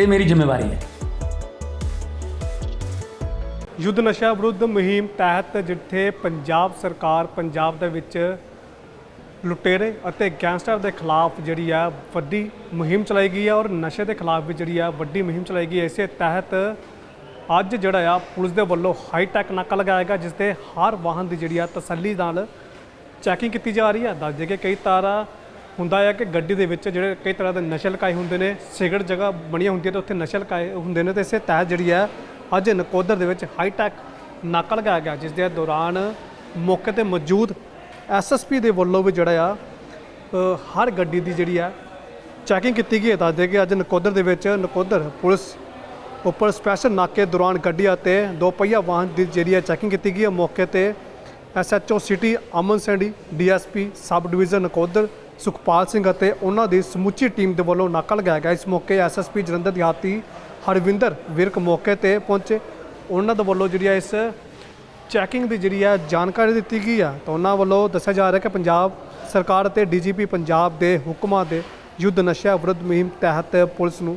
ਇਹ ਮੇਰੀ ਜ਼ਿੰਮੇਵਾਰੀ ਹੈ। ਯੁੱਧ ਨਸ਼ਾ ਵਿਰੁੱਧ ਮੁਹਿੰਮ ਤਹਿਤ ਜਿੱਥੇ ਪੰਜਾਬ ਸਰਕਾਰ ਪੰਜਾਬ ਦੇ ਵਿੱਚ ਲੁਟੇਰੇ ਅਤੇ ਗੈਂਗਸਟਰ ਦੇ ਖਿਲਾਫ ਜਿਹੜੀ ਆ ਵੱਡੀ ਮੁਹਿੰਮ ਚਲਾਈ ਗਈ ਹੈ ਔਰ ਨਸ਼ੇ ਦੇ ਖਿਲਾਫ ਵੀ ਜਿਹੜੀ ਆ ਵੱਡੀ ਮੁਹਿੰਮ ਚਲਾਈ ਗਈ ਹੈ ਇਸੇ ਤਹਿਤ ਅੱਜ ਜਿਹੜਾ ਆ ਪੁਲਿਸ ਦੇ ਵੱਲੋਂ ਹਾਈ ਟੈਕ ਨਾਕਾ ਲਗਾਇਆ ਗਿਆ, ਜਿਸ ਤੇ ਹਰ ਵਾਹਨ ਦੀ ਜਿਹੜੀ ਆ ਤਸੱਲੀ ਨਾਲ ਚੈਕਿੰਗ ਕੀਤੀ ਜਾ ਰਹੀ ਹੈ ਦੱਸ ਦੇ ਕਿ ਕਈ ਤਾਰਾ ਹੁੰਦਾ ਹੈ ਕਿ ਗੱਡੀ ਦੇ ਵਿੱਚ ਜਿਹੜੇ ਕਈ ਤਰ੍ਹਾਂ ਦੇ ਨਸ਼ੇ ਲਕਾਏ ਹੁੰਦੇ ਨੇ, ਸਿਗਰਟ ਜਗ੍ਹਾ ਬਣੀਆਂ ਹੁੰਦੀਆਂ ਤੇ ਉੱਥੇ ਨਸ਼ੇ ਲਕਾਏ ਹੁੰਦੇ ਨੇ ਤੇ ਇਸੇ ਤਹਿਤ ਜਿਹੜੀ ਹੈ ਅੱਜ ਨਕੋਦਰ ਦੇ ਵਿੱਚ ਹਾਈ ਟੈਕ ਨਾਕਾ ਲਗਾਇਆ ਗਿਆ, ਜਿਸ ਦੇ ਦੌਰਾਨ ਮੌਕੇ ਤੇ ਮੌਜੂਦ ਐਸਐਸਪੀ ਦੇ ਵੱਲੋਂ ਵੀ ਜਿਹੜਾ ਆ ਹਰ ਗੱਡੀ ਦੀ ਜਿਹੜੀ ਆ ਚੈਕਿੰਗ ਕੀਤੀ ਗਈ ਹੈ। ਦੱਸਦੇ ਕਿ ਅੱਜ ਨਕੋਦਰ ਦੇ ਵਿੱਚ ਨਕੋਦਰ ਪੁਲਿਸ ਉੱਪਰ ਸਪੈਸ਼ਲ ਨਾਕੇ ਦੌਰਾਨ ਗੱਡੀਆਂ ਤੇ ਦੋ ਪਹੀਆ ਵਾਹਨ ਦੀ ਜਿਹੜੀ ਹੈ ਚੈਕਿੰਗ ਕੀਤੀ ਗਈ ਹੈ। ਮੌਕੇ ਤੇ SHO city Aman Sandy DSP subdivision Nakodar Sukhpal Singh ਅਤੇ ਉਹਨਾਂ ਦੀ ਸਮੁੱਚੀ ਟੀਮ ਦੇ ਵੱਲੋਂ ਨਾਕਾ ਲਗਾਇਆ ਗਿਆ। ਇਸ ਮੌਕੇ ਐਸਐਸਪੀ ਜਲੰਧਰ ਦਿਹਾਤੀ ਹਰਵਿੰਦਰ ਵਿਰਕ ਮੌਕੇ ਤੇ ਪਹੁੰਚੇ। ਉਹਨਾਂ ਦੇ ਵੱਲੋਂ ਜਿਹੜੀ ਹੈ ਇਸ ਚੈਕਿੰਗ ਦੀ ਜਿਹੜੀ ਹੈ ਜਾਣਕਾਰੀ ਦਿੱਤੀ ਗਈ ਆ, ਤਾਂ ਉਹਨਾਂ ਵੱਲੋਂ ਦੱਸਿਆ ਜਾ ਰਿਹਾ ਕਿ ਪੰਜਾਬ ਸਰਕਾਰ ਅਤੇ ਡੀਜੀਪੀ ਪੰਜਾਬ ਦੇ ਹੁਕਮਾਂ ਦੇ ਯੁੱਧ ਨਸ਼ਾ ਵਿਰੁੱਧ ਮੁਹਿੰਮ ਤਹਿਤ ਪੁਲਿਸ ਨੂੰ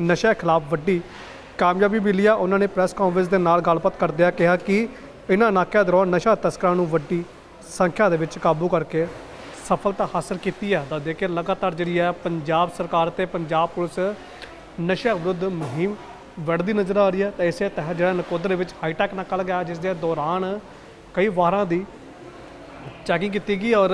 ਨਸ਼ਾ ਖਿਲਾਫ ਵੱਡੀ ਕਾਮਯਾਬੀ ਮਿਲੀ ਆ। ਉਹਨਾਂ ਨੇ ਪ੍ਰੈਸ ਕਾਨਫਰੰਸ ਦੇ ਨਾਲ ਗੱਲਬਾਤ ਕਰਦਿਆਂ ਕਿਹਾ ਕਿ ਇਹਨਾਂ ਨਾਕਿਆਂ ਦੌਰਾਨ ਨਸ਼ਾ ਤਸਕਰਾਂ ਨੂੰ ਵੱਡੀ ਸੰਖਿਆ ਦੇ ਵਿੱਚ ਕਾਬੂ ਕਰਕੇ ਸਫਲਤਾ ਹਾਸਲ ਕੀਤੀ ਹੈ। ਦੱਸਦੇ ਕਿ ਲਗਾਤਾਰ ਜਿਹੜੀ ਹੈ ਪੰਜਾਬ ਸਰਕਾਰ ਤੇ ਪੰਜਾਬ ਪੁਲਿਸ ਨਸ਼ਾ ਵਿਰੁੱਧ ਮੁਹਿੰਮ ਵੜਦੀ ਨਜ਼ਰ ਆ ਰਹੀ ਹੈ। ਤਾਂ ਇਸੇ ਤਹਿਤ ਜਿਹੜਾ ਨਕੋਦਰ ਦੇ ਵਿੱਚ ਹਾਈਟੈਕ ਨਾਕਾ ਲਗਾਇਆ ਜਿਸ ਦੇ ਦੌਰਾਨ ਕਈ ਵਾਰਾਂ ਦੀ ਚੈਕਿੰਗ ਕੀਤੀ ਗਈ ਔਰ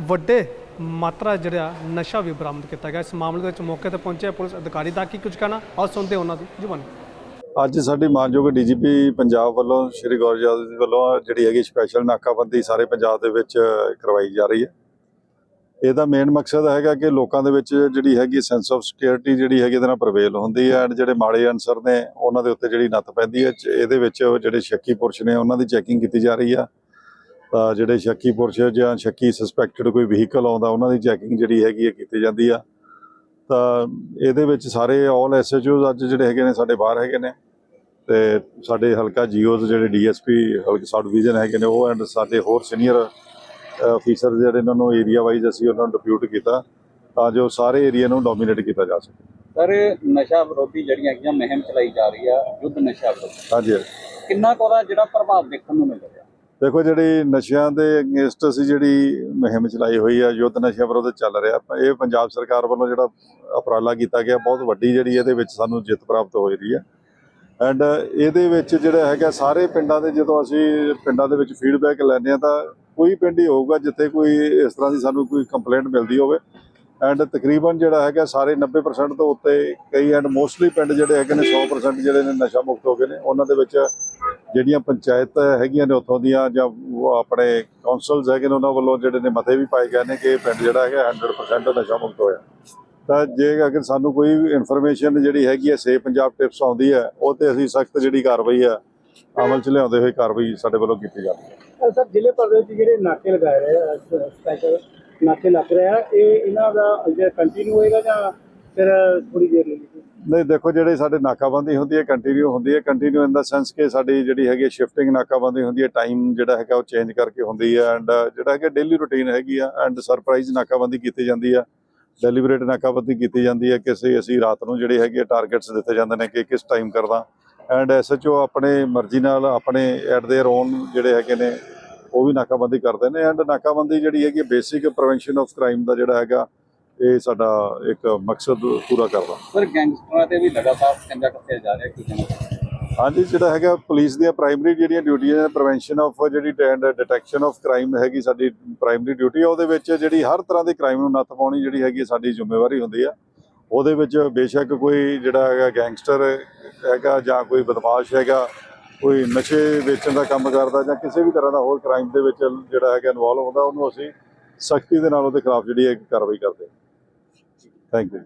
ਵੱਡੇ ਮਾਤਰਾ ਜਿਹੜਾ ਨਸ਼ਾ ਵੀ ਬਰਾਮਦ ਕੀਤਾ ਗਿਆ। ਇਸ ਮਾਮਲੇ ਦੇ ਵਿੱਚ ਮੌਕੇ ਤੇ ਪਹੁੰਚੇ ਪੁਲਿਸ ਅਧਿਕਾਰੀ ਦਾ ਕੀ ਕੁਝ ਕਹਿਣਾ, ਆਓ ਸੁਣਦੇ ਹਾਂ ਉਹਨਾਂ ਦੀ ਜ਼ੁਬਾਨੀ। ਅੱਜ ਸਾਡੀ ਮਾਨਯੋਗ ਡੀਜੀਪੀ ਪੰਜਾਬ ਵੱਲੋਂ, ਸ਼੍ਰੀ ਗੌਰ ਜੀ ਵੱਲੋਂ ਜਿਹੜੀ ਹੈਗੀ ਸਪੈਸ਼ਲ ਨਾਕਾਬੰਦੀ ਸਾਰੇ ਪੰਜਾਬ ਦੇ ਵਿੱਚ ਕਰਵਾਈ ਜਾ ਰਹੀ ਹੈ। ਇਹਦਾ ਮੇਨ ਮਕਸਦ ਹੈਗਾ ਕਿ ਲੋਕਾਂ ਦੇ ਵਿੱਚ ਜਿਹੜੀ ਹੈਗੀ ਸੈਂਸ ਆਫ ਸਿਕਿਉਰਿਟੀ ਜਿਹੜੀ ਹੈਗੀ ਇਹਦੇ ਨਾਲ ਪ੍ਰਵੇਲ ਹੁੰਦੀ ਹੈ ਐਂਡ ਜਿਹੜੇ ਮਾੜੇ ਅਨਸਰ ਨੇ ਉਹਨਾਂ ਦੇ ਉੱਤੇ ਜਿਹੜੀ ਨੱਥ ਪੈਂਦੀ ਹੈ। ਇਹਦੇ ਵਿੱਚ ਜਿਹੜੇ ਸ਼ੱਕੀ ਪੁਰਸ਼ ਨੇ ਉਹਨਾਂ ਦੀ ਚੈਕਿੰਗ ਕੀਤੀ ਜਾ ਰਹੀ ਆ ਜਿਹੜੇ ਸ਼ੱਕੀ ਪੁਰਸ਼ ਜਾਂ ਸ਼ੱਕੀ ਸਸਪੈਕਟਡ ਕੋਈ ਵਹੀਕਲ ਆਉਂਦਾ ਉਹਨਾਂ ਦੀ ਚੈਕਿੰਗ ਜਿਹੜੀ ਹੈਗੀ ਹੈ ਕੀਤੀ ਜਾਂਦੀ ਆ। ਤਾਂ ਇਹਦੇ ਵਿੱਚ ਸਾਰੇ ਆਲ ਐਸਐਚਓਜ਼ ਅੱਜ ਜਿਹੜੇ ਹੈਗੇ ਨੇ ਸਾਡੇ ਬਾਹਰ ਹੈਗੇ ਨੇ ਤੇ ਸਾਡੇ ਹਲਕਾ ਜੀਓਜ਼ ਜਿਹੜੇ ਡੀਐਸਪੀ ਹਲਕਾ ਸਬ ਡਿਵੀਜ਼ਨ ਹੈਗੇ ਨੇ ਉਹ ਐਂਡ ਸਾਡੇ ਹੋਰ ਸੀਨੀਅਰ ਅਫੀਸਰ ਜਿਹੜੇ ਇਹਨਾਂ ਨੂੰ ਏਰੀਆ ਵਾਈਜ਼ ਅਸੀਂ ਉਹਨਾਂ ਨੂੰ ਡਿਪਿਊਟ ਕੀਤਾ ਤਾਂ ਜੋ ਸਾਰੇ ਏਰੀਆ ਨੂੰ ਡੋਮੀਨੇਟ ਕੀਤਾ ਜਾ ਸਕੇ। ਸਰ ਨਸ਼ਾ ਵਿਰੋਧੀ ਜਿਹੜੀਆਂ ਹੈਗੀਆਂ ਮੁਹਿੰਮ ਚਲਾਈ ਜਾ ਰਹੀ ਆ ਯੁੱਧ ਨਸ਼ਾ ਵਿਰੋਧੀ। ਹਾਂਜੀ। ਕਿੰਨਾ ਕੁ ਉਹਦਾ ਜਿਹੜਾ ਪ੍ਰਭਾਵ ਦੇਖਣ ਨੂੰ ਮਿਲ ਰਿਹਾ? ਦੇਖੋ ਜਿਹੜੀ ਨਸ਼ਿਆਂ ਦੇ ਅਗੇਂਸਟ ਅਸੀਂ ਜਿਹੜੀ ਮੁਹਿੰਮ ਚਲਾਈ ਹੋਈ ਆ, ਯੁੱਧ ਨਸ਼ਿਆਂ ਵਿਰੁੱਧ ਚੱਲ ਰਿਹਾ ਇਹ ਪੰਜਾਬ ਸਰਕਾਰ ਵੱਲੋਂ ਜਿਹੜਾ ਉਪਰਾਲਾ ਕੀਤਾ ਗਿਆ, ਬਹੁਤ ਵੱਡੀ ਜਿਹੜੀ ਇਹਦੇ ਵਿੱਚ ਸਾਨੂੰ ਜਿੱਤ ਪ੍ਰਾਪਤ ਹੋ ਰਹੀ ਹੈ ਐਂਡ ਇਹਦੇ ਵਿੱਚ ਜਿਹੜਾ ਹੈਗਾ, ਸਾਰੇ ਪਿੰਡਾਂ ਦੇ ਜਦੋਂ ਅਸੀਂ ਪਿੰਡਾਂ ਦੇ ਵਿੱਚ ਫੀਡਬੈਕ ਲੈਂਦੇ ਆ, ਤਾਂ ਕੋਈ ਪਿੰਡ ਹੀ ਹੋਊਗਾ ਜਿੱਥੇ ਕੋਈ ਇਸ ਤਰ੍ਹਾਂ ਦੀ ਸਾਨੂੰ ਕੋਈ ਕੰਪਲੇਂਟ ਮਿਲਦੀ ਹੋਵੇ। ਐਂਡ ਤਕਰੀਬਨ ਜਿਹੜਾ ਹੈਗਾ ਸਾਰੇ 90% ਤੋਂ ਉੱਤੇ ਕਈ ਐਂਡ ਮੋਸਟਲੀ ਪਿੰਡ ਜਿਹੜੇ ਹੈਗੇ ਨੇ 100% ਜਿਹੜੇ ਨੇ ਨਸ਼ਾ ਮੁਕਤ ਹੋ ਗਏ ਨੇ। ਉਹਨਾਂ ਦੇ ਵਿੱਚ ਜਿਹੜੀਆਂ ਪੰਚਾਇਤ ਹੈਗੀਆਂ ਨੇ ਉੱਥੋਂ ਦੀਆਂ ਜਾਂ ਆਪਣੇ ਕਾਉਂਸਲਸ ਹੈਗੇ ਨੇ, ਉਹਨਾਂ ਵੱਲੋਂ ਜਿਹੜੇ ਨੇ ਮਤੇ ਵੀ ਪਾਏ ਗਏ ਨੇ ਕਿ ਪਿੰਡ ਜਿਹੜਾ ਹੈਗਾ 100% ਨਸ਼ਾ ਮੁਕਤ ਹੋਇਆ। ਤਾਂ ਜੇ ਅਗਰ ਸਾਨੂੰ ਕੋਈ ਇਨਫੋਰਮੇਸ਼ਨ ਜਿਹੜੀ ਹੈਗੀ ਹੈ ਸੇ ਪੰਜਾਬ ਟਿਪਸ ਆਉਂਦੀ ਹੈ, ਉਹ ਤੇ ਅਸੀਂ ਸਖਤ ਜਿਹੜੀ ਕਾਰਵਾਈ ਹੈ, ਅਮਲ ਚ ਲਿਆਉਂਦੇ ਹੋਏ ਕਾਰਵਾਈ ਸਾਡੇ ਵੱਲੋਂ ਕੀਤੀ ਜਾਂਦੀ ਹੈ। ਸਰ, ਜ਼ਿਲ੍ਹੇ ਭਰ ਦੇ ਜਿਹੜੇ ਨਾਕੇ ਲਗਾਏ ਰਹੇ ਸਪੈਸ਼ਲ ਨਾਕੇ ਲੱਗ ਰਹੇ ਆ ਇਹ ਇਹਨਾਂ ਦਾ ਜੇ ਕੰਟੀਨਿਊ ਹੋਏਗਾ ਜਾਂ ਫਿਰ ਥੋੜੀ ਦੇਰ ਲਈ ਨਹੀਂ ਦੇਖੋ ਜਿਹੜੇ ਸਾਡੇ ਨਾਕਾਬੰਦੀ ਹੁੰਦੀ ਹੈ ਕੰਟੀਨਿਊ ਹੁੰਦੀ ਹੈ ਕੰਟੀਨਿਊ ਇਨ ਦਾ ਸੈਂਸ ਕਿ ਸਾਡੀ ਜਿਹੜੀ ਹੈਗੀ ਸ਼ਿਫਟਿੰਗ ਨਾਕਾਬੰਦੀ ਹੁੰਦੀ ਹੈ ਟਾਈਮ ਜਿਹੜਾ ਹੈਗਾ ਉਹ ਚੇਂਜ ਕਰਕੇ ਹੁੰਦੀ ਹੈ ਐਂਡ ਜਿਹੜਾ ਹੈਗਾ ਡੇਲੀ ਰੁਟੀਨ ਹੈਗੀ ਆ ਐਂਡ ਸਰਪ੍ਰਾਈਜ਼ ਨਾਕਾਬੰਦੀ ਕੀਤੀ ਜਾਂਦੀ ਆ ਡੈਲੀਬਰੇਟ ਨਾਕਾਬੰਦੀ ਕੀਤੀ ਜਾਂਦੀ ਹੈ ਕਿਸੇ ਅਸੀਂ ਰਾਤ ਨੂੰ ਜਿਹੜੇ ਹੈਗੇ ਟਾਰਗੇਟਸ ਦਿੱਤੇ ਜਾਂਦੇ ਨੇ ਕਿ ਕਿਸ ਟਾਈਮ ਕਰਦਾ ਐਂਡ ਐਸਐਚਓ ਆਪਣੇ ਮਰਜ਼ੀ ਨਾਲ ਆਪਣੇ ਐਟ देयर ਓਨ ਜਿਹੜੇ ਹੈਗੇ ਨੇ ਉਹ ਵੀ ਨਾਕਾਬੰਦੀ ਕਰਦੇ ਨੇ ਐਂਡ ਨਾਕਾਬੰਦੀ ਜਿਹੜੀ ਹੈਗੀ ਬੇਸਿਕ ਪ੍ਰੀਵੈਂਸ਼ਨ ਆਫ ਕ੍ਰਾਈਮ ਦਾ ਜਿਹੜਾ ਹੈਗਾ ਇਹ ਸਾਡਾ ਇੱਕ ਮਕਸਦ ਪੂਰਾ ਕਰਦਾ। ਸਰ ਗੈਂਗਸਟਰਾਂ ਤੇ ਵੀ ਲਗਾਤਾਰ ਕੰਜਾ ਕੱਸਿਆ ਜਾ ਰਿਹਾ ਕੀ ਹਾਂਜੀ ਜਿਹੜਾ ਹੈਗਾ ਪੁਲਿਸ ਦੀਆਂ ਪ੍ਰਾਇਮਰੀ ਜਿਹੜੀਆਂ ਡਿਊਟੀਆਂ ਨੇ ਪ੍ਰੀਵੈਂਸ਼ਨ ਆਫ ਜਿਹੜੀ ਐਂਡ ਡਿਟੈਕਸ਼ਨ ਆਫ ਕ੍ਰਾਈਮ ਹੈਗੀ ਸਾਡੀ ਪ੍ਰਾਇਮਰੀ ਡਿਊਟੀ ਆ ਉਹਦੇ ਵਿੱਚ ਜਿਹੜੀ ਹਰ ਤਰ੍ਹਾਂ ਦੇ ਕ੍ਰਾਈਮ ਨੂੰ ਨੱਥ ਪਾਉਣੀ ਜਿਹੜੀ ਹੈਗੀ ਸਾਡੀ ਜ਼ਿੰਮੇਵਾਰੀ ਹੁੰਦੀ ਆ। ਉਹਦੇ ਵਿੱਚ ਬੇਸ਼ੱਕ ਕੋਈ ਜਿਹੜਾ ਹੈਗਾ ਗੈਂਗਸਟਰ ਹੈਗਾ ਜਾਂ ਕੋਈ ਬਦਮਾਸ਼ ਹੈਗਾ ਕੋਈ ਨਸ਼ੇ ਵੇਚਣ ਦਾ ਕੰਮ ਕਰਦਾ ਜਾਂ ਕਿਸੇ ਵੀ ਤਰ੍ਹਾਂ ਦਾ ਹੋਰ ਕ੍ਰਾਈਮ ਦੇ ਵਿੱਚ ਜਿਹੜਾ ਹੈਗਾ ਇਨਵੋਲਵ ਹੁੰਦਾ, ਉਹਨੂੰ ਅਸੀਂ ਸਖਤੀ ਦੇ ਨਾਲ ਉਹਦੇ ਖਿਲਾਫ ਜਿਹੜੀ ਹੈ ਕਾਰਵਾਈ ਕਰਦੇ ਥੈਂਕ ਯੂ